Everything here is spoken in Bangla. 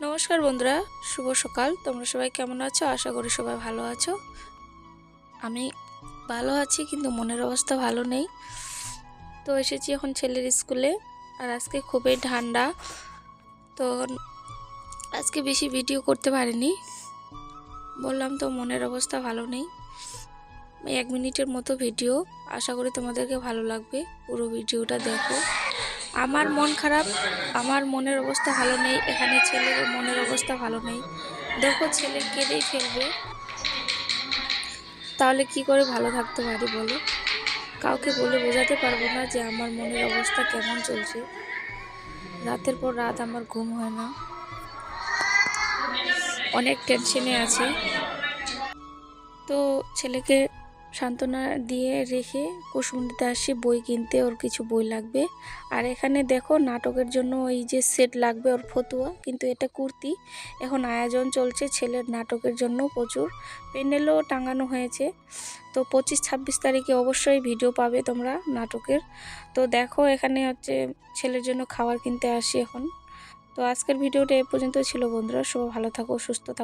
নমস্কার বন্ধুরা, শুভ সকাল। তোমরা সবাই কেমন আছো? আশা করি সবাই ভালো আছো। আমি ভালো আছি, কিন্তু মনের অবস্থা ভালো নেই। তো এসেছি এখন ছেলের স্কুলে, আর আজকে খুবই ঠান্ডা। তো আজকে বেশি ভিডিও করতে পারিনি। বললাম তো মনের অবস্থা ভালো নেই। এক মিনিটের মতো ভিডিও। আশা করি তোমাদেরকে ভালো লাগবে। পুরো ভিডিওটা দেখো। আমার মন খারাপ, আমার মনের অবস্থা ভালো নেই, এখানে ছেলের মনের অবস্থা ভালো নেই। দেখো ছেলে কেঁদেই ফেলবে। তাহলে কি করে ভালো থাকতে পারি বলো? কাউকে বলে বোঝাতে পারব না যে আমার মনের অবস্থা কেমন চলছে। রাতের পর রাত আমার ঘুম হয় না। অনেক টেনশনে আছে। তো ছেলেকে সান্ত্বনা দিয়ে রেখে কুসুমটিতে আসি বই কিনতে ওর কিছু বই লাগবে। আর এখানে দেখো নাটকের জন্য ওই যে সেট লাগবে ওর ফতুয়া, কিন্তু এটা কুর্তি। এখন আয়োজন চলছে ছেলের নাটকের জন্য প্রচুর। প্যান্ডেলও টাঙানো হয়েছে। তো পঁচিশ ছাব্বিশ তারিখে অবশ্যই ভিডিও পাবে তোমরা নাটকের। তো দেখো এখানে হচ্ছে ছেলের জন্য খাবার কিনতে আসি এখন। তো আজকের ভিডিওটা এ পর্যন্ত ছিল বন্ধুরা। সবাই ভালো থাকো, সুস্থ থাকো।